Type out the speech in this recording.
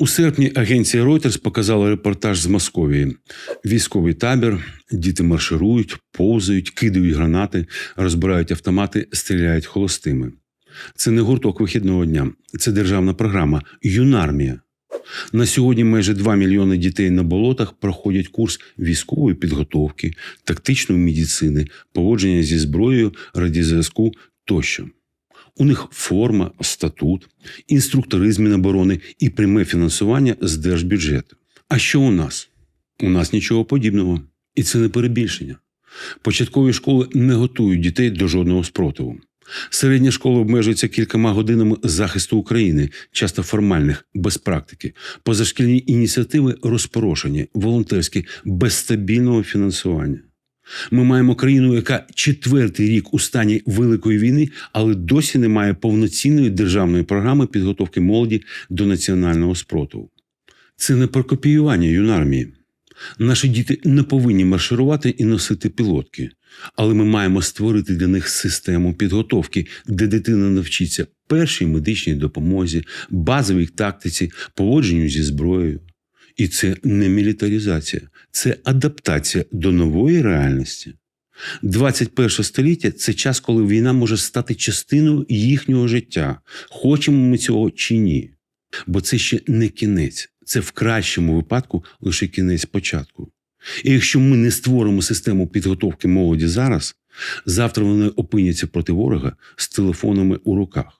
У серпні агенція Reuters показала репортаж з Московії. Військовий табір, діти марширують, повзають, кидають гранати, розбирають автомати, стріляють холостими. Це не гурток вихідного дня, це державна програма Юнармія. На сьогодні майже 2 мільйони дітей на болотах проходять курс військової підготовки, тактичної медицини, поводження зі зброєю, радіозв'язку тощо. У них форма, статут, інструктори з Міноборони і пряме фінансування з держбюджету. А що у нас? У нас нічого подібного. І це не перебільшення. Початкові школи не готують дітей до жодного спротиву. Середня школа обмежується кількома годинами захисту України, часто формальних, без практики. Позашкільні ініціативи розпорошені, волонтерські, без стабільного фінансування. Ми маємо країну, яка четвертий рік у стані великої війни, але досі не має повноцінної державної програми підготовки молоді до національного спротиву. Це не про копіювання юнармії. Наші діти не повинні марширувати і носити пілотки, але ми маємо створити для них систему підготовки, де дитина навчиться першій медичній допомозі, базовій тактиці, поводженню зі зброєю. І це не мілітаризація, це адаптація до нової реальності. 21 століття це час, коли війна може стати частиною їхнього життя, хочемо ми цього чи ні. Бо це ще не кінець, це в кращому випадку лише кінець початку. І якщо ми не створимо систему підготовки молоді зараз, завтра вони опиняться проти ворога з телефонами у руках.